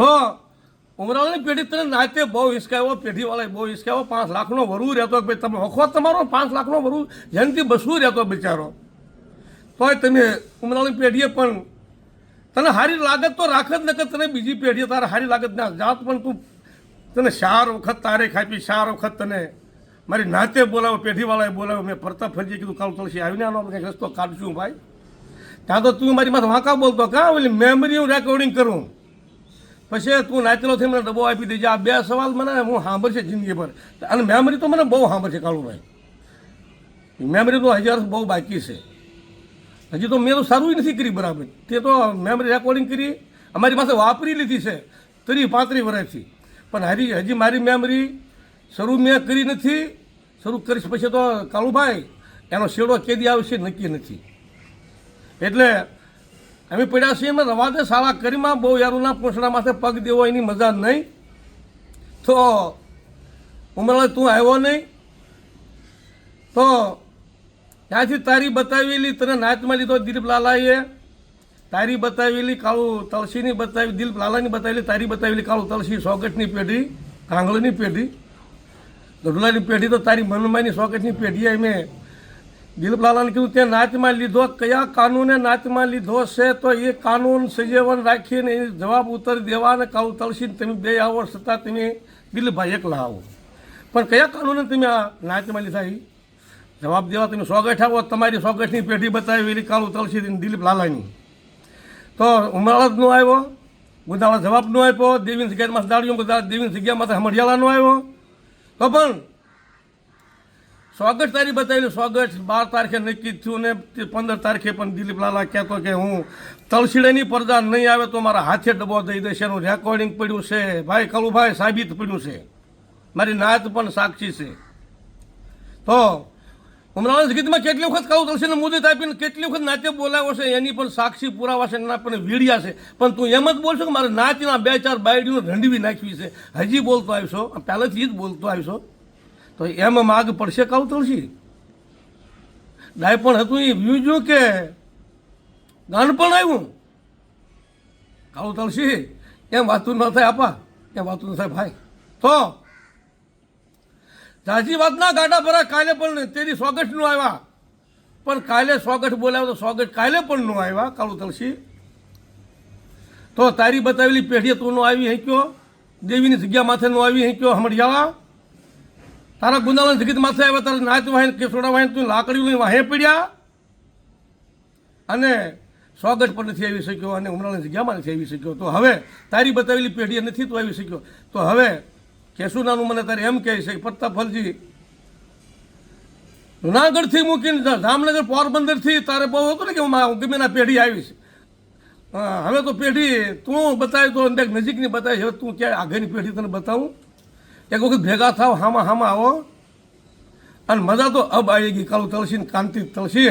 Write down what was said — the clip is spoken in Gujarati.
તો ઉમરાળની પેઢી તને નાતે બહુ હિસકાવ્યો, પેઢીવાળાએ બહુ હિસકાવ્યો. પાંચ લાખનો વરુ રહેતો ભાઈ, તમે ઓખો તમારો, પાંચ લાખનો વરુ જેનથી બસવું રહેતો બિચારો. તોય તમે ઉમરાવાળી પેઢીએ પણ તને સારી લાગત તો રાખ જ નકર તને બીજી પેઢીએ તારે સારી લાગત ના જાત, પણ તું તને ચાર વખત તારે ખાપી ચાર વખત તને મારી નાતે બોલાવો, પેઢીવાળાએ બોલાવ્યો મેં ફરતા ફરજી કીધું, કાલ તુલસી આવીને આનો કંઈક રસ્તો કાઢશું ભાઈ. ત્યાં તો તું મારી માથે વાંકા બોલતો, કાં ઓલી મેમરી હું રેકોર્ડિંગ કરું? પછી તું નાચેલો થઈ મને ડબ્બો આપી દેજે. આ બે સવાલ મને હું સાંભળશે જિંદગીભર અને મેમરી તો મને બહુ સાંભળશે કાળુભાઈ. મેમરી તો હજાર બહુ બાકી છે. હજી તો મેં તો સારું નથી કરી બરાબર. તે તો મેમરી રેકોર્ડિંગ કરી અમારી પાસે વાપરી લીધી છે. ત્રીસ પાંત્રીસ વર્ષથી. પણ હજી હજી મારી મેમરી શરૂ મેં કરી નથી. શરૂ કરીશ પછી તો કાળુભાઈ, એનો શેડો કેદી આવશે નક્કી નથી. એટલે અમે પડ્યા છીએ એમાં રવાદે સારા કરીમાં બહુ યારોના પૂંછડા માથે પગ દેવો એની મજા નહીં. તો ઉમરલા, તું આવ્યો નહીં? તો ત્યાંથી તારી બતાવેલી, તને નાચમાં લીધો દિલીપલાલાએ તારી બતાવેલી કાળું તલસીની બતાવી, દિલીપલાલાની બતાવેલી, તારી બતાવેલી કાળું તલસી, સોગટની પેઢી, કાંગળની પેઢી ગઢલાની પેઢી તો તારી મનમાની સોગટની પેઢીએ મેં દિલીપ લાલાને કીધું, તે નાચમાં લીધો કયા કાનૂને નાચમાં લીધો છે? તો એ કાનૂન સજીવન રાખીને એ જવાબ ઉતરી દેવા અને કાળું તળસીને તમે બે આવો છતાં તમે દિલીપભાઈ એકલા આવો. પણ કયા કાનૂને તમે આ નાચમાં લીધા એ? જવાબ દેવા તમે સોગઠ આવો, તમારી સોગઠની પેઢી બતાવેલી કાળું તળસી દિલીપ લાલાની તો ઉમરાળા નો આવ્યો ગુંદાળા જવાબ નો આપ્યો, દેવીની જગ્યામાં દાડીઓ બધા દેવીની જગ્યામાં હમડિયાળાનો આવ્યો. તો પણ સ્વાગત તારીખ બતાવેલી સ્વાગત. બાર તારીખે નક્કી થયું ને પંદર તારીખે પણ દિલીપ લાલા કહેતો કે હું તલસીડેની પડદા નહીં આવે તો મારા હાથે ડબ્બો દઈ દેશે એનું રેકોર્ડિંગ પડ્યું છે. ભાઈ, કલુભાઈ સાબિત પડ્યું છે. મારી નાત પણ સાક્ષી છે. તો હમણાં ગીતમાં કેટલી વખત કહું, તલસીને મુદત આપીને કેટલી વખત નાતે બોલાવ્યો છે, એની પણ સાક્ષી પુરાવા છે, એના પણ વીડિયા છે. પણ તું એમ જ બોલશો કે મારે નાચના બે ચાર બાયડીઓ રંડવી નાખવી છે. હજી બોલતો આવીશો પહેલેથી જ બોલતો આવીશો તો એમ માગ પડશે કાવ તુલસી? ડાયપણ હતું એ વ્યુજું કે ગાન પણ આવ્યું કાળું તુલસી, એમ વાતું ન થાય આપા, એમ વાતું ન થાય ભાઈ. તો જાજી વાતના ગાડા ભરા કાલે પણ તેની સ્વાગતનું આવ્યા. પણ કાલે સ્વાગત બોલાવ્યો તો સ્વાગત કાલે પણ નો આવ્યા કાળું તુલસી. તો તારી બતાવેલી પેઢીએ તું નો આવી હેક્યો દેવીની જગ્યા માથે નો આવી હેક્યો હમડિયાળા તારા ગુંદાળા જગીત માથે આવ્યા તારા નાચ વાહીને કેસોડા વાહીને તું લાકડી લઈને વાહે પીડ્યા. અને સ્વાગત પર નથી આવી શક્યો અને ઉમરાની જગ્યામાં નથી આવી શક્યો. તો હવે તારી બતાવેલી પેઢી નથી તું આવી શક્યો. તો હવે કેસુનાનું મને તારે એમ કહે છે કે પ્રતાપફલજી જુનાગઢથી મૂકીને જામનગર પોરબંદરથી તારે બહુ હતું ને કે હું ગમે પેઢી આવીશ હા, હવે તો પેઢી તું બતાવી તો અંદર નજીકની બતાવી હવે તું ક્યાંય આગળની પેઢી તને બતાવું? એક વખત ભેગા થાવ, હામાં હામાં આવો. અને મજા તો અબ આવી ગઈ કાળું તલસી કાંતિ તલસી.